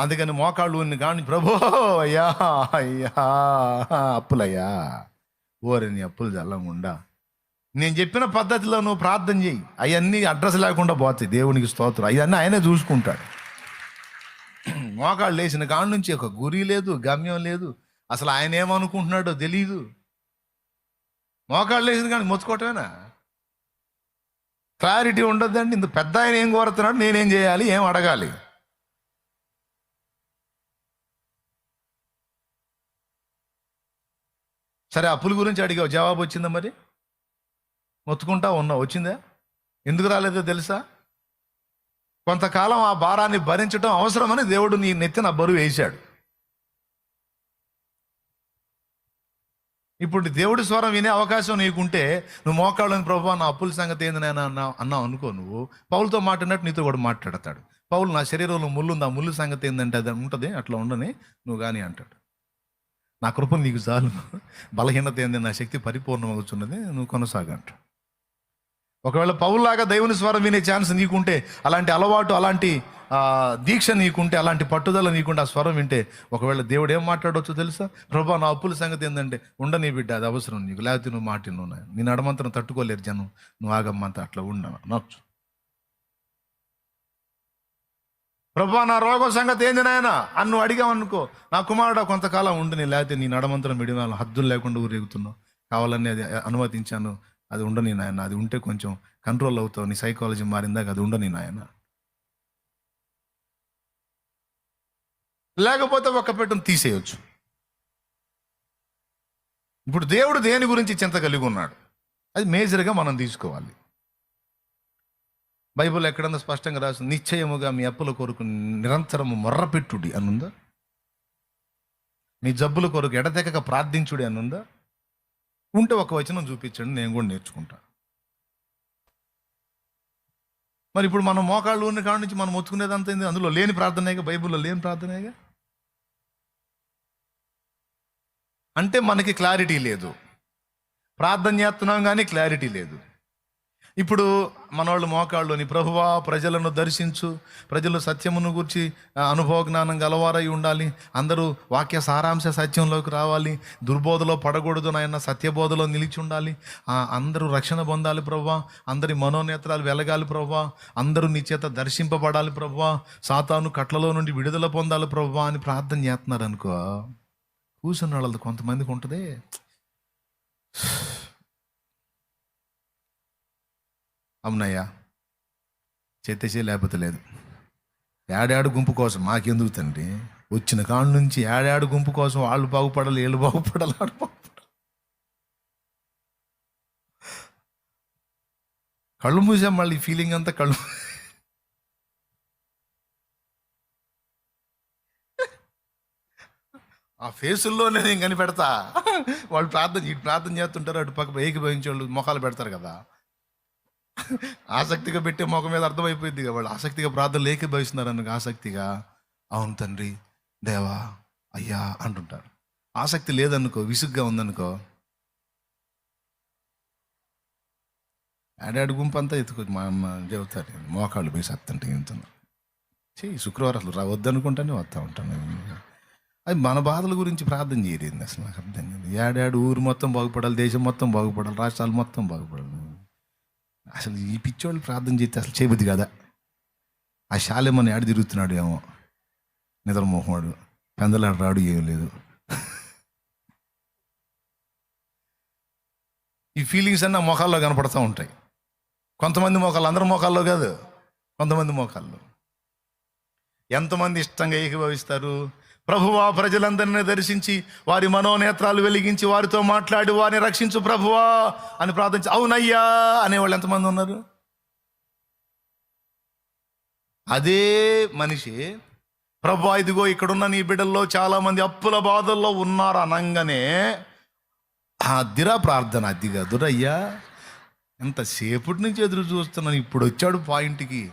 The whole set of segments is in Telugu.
అందుకని మోకాళ్ళు ఉన్ని కానీ ప్రభో అయ్యా అయ్యా అప్పులయ్యా ఓరే నీ అప్పులు చల్లకుండా. నేను చెప్పిన పద్ధతిలో నువ్వు ప్రార్థన చేయి అవన్నీ అడ్రస్ లేకుండా పోతాయి. దేవునికి స్తోత్రం. అవన్నీ ఆయనే చూసుకుంటాడు. మోకాళ్ళు లేచిన కాడి నుంచి ఒక గురి లేదు గమ్యం లేదు. అసలు ఆయన ఏమనుకుంటున్నాడో తెలియదు మోకాళ్ళు లేచిన కానీ మొచ్చుకోవటమేనా క్లారిటీ ఉండద్దండి. ఇంత పెద్ద ఆయన ఏం కోరుతున్నాడు? నేనేం చేయాలి? ఏం అడగాలి? సరే అప్పుల గురించి అడిగావు జవాబు వచ్చిందా మరి? మొత్తుకుంటా ఉన్నావు వచ్చిందా? ఎందుకు రాలేదో తెలుసా? కొంతకాలం ఆ భారాన్ని భరించడం అవసరమని దేవుడు నీ నెత్తిన బరువు వేశాడు. ఇప్పుడు దేవుడి స్వరం వినే అవకాశం నీకుంటే నువ్వు మోకాళ్ళని ప్రభావ నా అప్పుల సంగతి ఏంది నేను అన్నా అన్నావు అనుకో నువ్వు. పౌలతో మాట్లాడినట్టు నీతో కూడా మాట్లాడతాడు. పౌలు నా శరీరంలో ముళ్ళు ఉంది? ఆ ముళ్ళు సంగతి ఏంటంటే అది ఉంటుంది అట్లా ఉండని నువ్వు కానీ అంటాడు. నా కృప నీకు చాలు. బలహీనత ఏంది? నా శక్తి పరిపూర్ణమవుతున్నది నువ్వు కొనసాగంట ఒకవేళ పౌల్లాగా దైవుని స్వరం వినే ఛాన్స్ నీకుంటే అలాంటి అలవాటు అలాంటి దీక్ష నీకుంటే అలాంటి పట్టుదల నీకుంటే ఆ స్వరం వింటే ఒకవేళ దేవుడు ఏం మాట్లాడవచ్చు తెలుసా? ప్రభా నా అప్పుల సంగతి ఏంటంటే ఉండని బిడ్డ అది అవసరం నీకు. లేకపోతే నువ్వు మాట నేను నీ తట్టుకోలేరు జనం. నువ్వు ఆగమ్మంత అట్లా ఉండ నచ్చు. ప్రభా నా రోగం సంగతి ఏంది నాయన? అన్ను అడిగామనుకో నా కుమారుడు కొంతకాలం ఉండని లేకపోతే నీ నడమంతరం విడివాళ్ళు హద్దులు లేకుండా ఊరేగుతున్నావు. కావాలని అది అనుమతించాను. అది ఉండని నాయన. అది ఉంటే కొంచెం కంట్రోల్ అవుతావు. నీ సైకాలజీ మారిందాక అది ఉండని నాయన. లేకపోతే ఒక్క పెట్టను తీసేయొచ్చు. ఇప్పుడు దేవుడు దేని గురించి చింత కలిగి ఉన్నాడు? అది మేజర్గా మనం తీసుకోవాలి. బైబిల్ ఎక్కడన్నా స్పష్టంగా రాసి నిశ్చయముగా మీ అప్పుల కొరకు నిరంతరము మొర్రపెట్టుడి అనుందా? మీ జబ్బుల కొరకు ఎడతెగక ప్రార్థించుడి అనుందా? ఉంటే ఒక వచనం చూపించండి నేను కూడా నేర్చుకుంటా. మరి ఇప్పుడు మనం మోకాళ్ళు ఉన్న కాడ నుంచి మనం మొత్తుకునేదంతా ఏంది? అందులో లేని ప్రార్థనేగా బైబిల్లో లేని ప్రార్థనేగా అంటే మనకి క్లారిటీ లేదు. ప్రార్థన చేస్తున్నాం కానీ క్లారిటీ లేదు. ఇప్పుడు మనవాళ్ళు మోకాళ్ళుని ప్రభువా ప్రజలను దర్శించు ప్రజలు సత్యమును గురించి అనుభవ జ్ఞానం గలవారై ఉండాలి. అందరూ వాక్య సారాంశ సత్యంలోకి రావాలి. దుర్బోధలో పడకూడదు నాయన సత్యబోధలో నిలిచి ఉండాలి. అందరూ రక్షణ పొందాలి ప్రభువా. అందరి మనోనేత్రాలు వెలగాలి ప్రభువా. అందరూ నీ చేత దర్శింపబడాలి ప్రభా సాతాను కట్లలో నుండి విడుదల పొందాలి ప్రభువా అని ప్రార్థన చేస్తున్నారు అనుకో కూర్చున్న వాళ్ళది కొంతమందికి ఉంటుంది. అవునయ్యా. చేతేసే లేకపోతే లేదు. ఏడాడు గుంపు కోసం మాకెందుకు తండ్రి? వచ్చిన కాడ నుంచి ఏడాడు గుంపు కోసం వాళ్ళు బాగుపడాలి వీళ్ళు బాగుపడాలి ఆడు బాగుపడాలి. కళ్ళు మూసాం మళ్ళీ ఫీలింగ్ అంతా కళ్ళు ఆ ఫేసుల్లోనే నేను కనిపెడతా. వాళ్ళు ప్రార్థన ఇటు ప్రార్థన చేస్తుంటారు అటు పక్క ఏకీభవించే వాళ్ళు మొఖాలు పెడతారు కదా. ఆసక్తిగా పెట్టే ముఖం మీద అర్థమైపోయింది వాళ్ళు. ఆసక్తిగా ప్రార్థన లేక భవిస్తున్నారు అనగా ఆసక్తిగా. అవును తండ్రి దేవా అయ్యా అంటుంటారు ఆసక్తి లేదనుకో విసుగ్గా ఉందనుకో. ఆడాడు గుంపు అంతా ఎత్తుకో మా అమ్మ చెబుతారు మోకాళ్ళు పోయి సత్తంటే ఎంతున్నా చెయ్యి శుక్రవారం అసలు రా వద్దనుకుంటానే వస్తూ ఉంటాను అది మన బాధల గురించి ప్రార్థన చేయలేదు అసలు నాకు అర్థం కాదు ఏడాడు ఊరు మొత్తం బాగుపడాలి దేశం మొత్తం బాగుపడాలి రాష్ట్రాలు మొత్తం బాగుపడాలి. అసలు ఈ పిచ్చోళ్ళు ప్రార్థన చేస్తే అసలు చేయబుద్ది కదా? ఆ శాలెమ్మని ఆడి తిరుగుతున్నాడు ఏమో. నిద్రమోహమాడు పెందలాడు రాడు ఏం లేదు. ఈ ఫీలింగ్స్ అన్నీ ఆ మొఖాల్లో కనపడుతూ ఉంటాయి. కొంతమంది మోకాళ్ళు అందరి మోకాల్లో కాదు. కొంతమంది మోకాల్లో ఎంతమంది ఇష్టంగా ఏకీభవిస్తారు? ప్రభువా ప్రజలందరినీ దర్శించి వారి మనోనేత్రాలు వెలిగించి వారితో మాట్లాడి వారిని రక్షించు ప్రభువా అని ప్రార్థించి అవునయ్యా అనేవాళ్ళు ఎంతమంది ఉన్నారు? అదే మనిషి ప్రభా ఇదిగో ఇక్కడున్న నీ బిడ్డల్లో చాలామంది అప్పుల బాధల్లో ఉన్నారు అనగానే అదిరా ప్రార్థన అది కదురయ్యా. ఎంతసేపటి నుంచి ఎదురు చూస్తున్నాను ఇప్పుడు వచ్చాడు పాయింట్కి.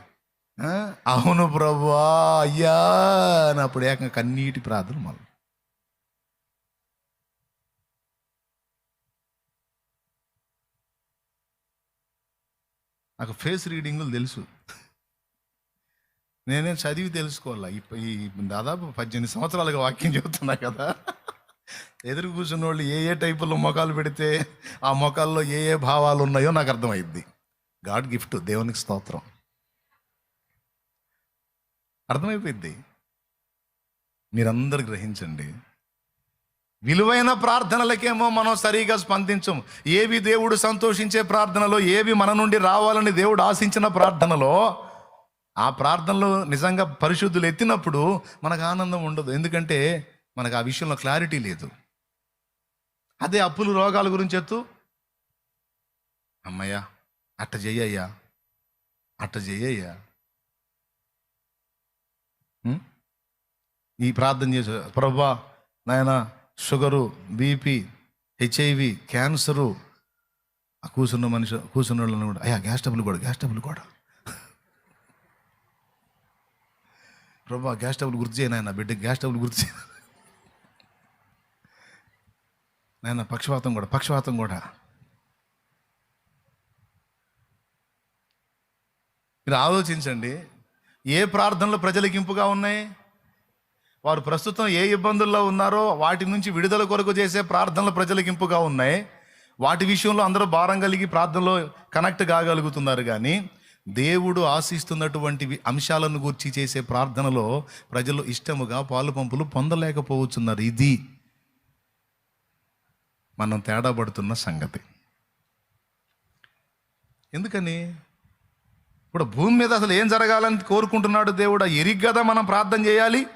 అవును ప్రభువా అయ్యా అన్నప్పుడు ఏకంగా కన్నీటి ప్రార్థన మళ్ళీ నాకు ఫేస్ రీడింగులు తెలుసు. నేనే చదివి తెలుసుకోవాలా? ఈ ఈ దాదాపు పద్దెనిమిది సంవత్సరాలుగా వాక్యం చెబుతున్నా కదా. ఎదురు కూర్చున్న వాళ్ళు ఏ ఏ టైపులో మొఖాలు పెడితే ఆ మొఖాల్లో ఏ ఏ భావాలు ఉన్నాయో నాకు అర్థమైద్ది. గాడ్ గిఫ్ట్ దేవునికి స్తోత్రం. అర్థమైపోయింది మీరందరు గ్రహించండి. విలువైన ప్రార్థనలకేమో మనం సరిగా స్పందించం ఏవి దేవుడు సంతోషించే ప్రార్థనలో ఏవి మన నుండి రావాలని దేవుడు ఆశించిన ప్రార్థనలో ఆ ప్రార్థనలో నిజంగా పరిశుద్ధులు ఎత్తినప్పుడు మనకు ఆనందం ఉండదు. ఎందుకంటే మనకు ఆ విషయంలో క్లారిటీ లేదు. అదే అప్పులు రోగాల గురించి ఎత్తు అమ్మయ్యా అట్ట చెయ్యయ్యా. అట్ట చెయ్యయ్యా. ఈ ప్రార్థన చేసే ప్రభా నాయన షుగరు బీపీ హెచ్ఐవి క్యాన్సరు ఆ కూర్చున్న మనిషి కూర్చున్న వాళ్ళని కూడా అయ్యా గ్యాస్ టబుల్ కూడా గ్యాస్ ట్రబుల్ కూడా. ప్రభా గ్యాస్ ట్రబుల్ గుర్తు చేయను ఆయన బిడ్డ గ్యాస్ ట్రబుల్ గుర్తు చేయను నాయన పక్షవాతం కూడా పక్షవాతం కూడా. మీరు ఆలోచించండి ఏ ప్రార్థనలు ప్రజలకింపుగా ఉన్నాయి? వారు ప్రస్తుతం ఏ ఇబ్బందుల్లో ఉన్నారో వాటి నుంచి విడుదల కొరకు చేసే ప్రార్థనలు ప్రజలకింపుగా ఉన్నాయి. వాటి విషయంలో అందరూ భారం కలిగి ప్రార్థనలో కనెక్ట్ కాగలుగుతున్నారు కానీ దేవుడు ఆశిస్తున్నటువంటి అంశాలను గూర్చి చేసే ప్రార్థనలో ప్రజలు ఇష్టముగా పాలు పంపులు పొందలేకపోతున్నారు. ఇది మనం తేడా పడుతున్న సంగతి. ఎందుకని? ఇప్పుడు భూమి మీద అసలు ఏం జరగాలని కోరుకుంటున్నాడు దేవుడు? ఆ ఎరిగ్ కదా మనం ప్రార్థన చేయాలి?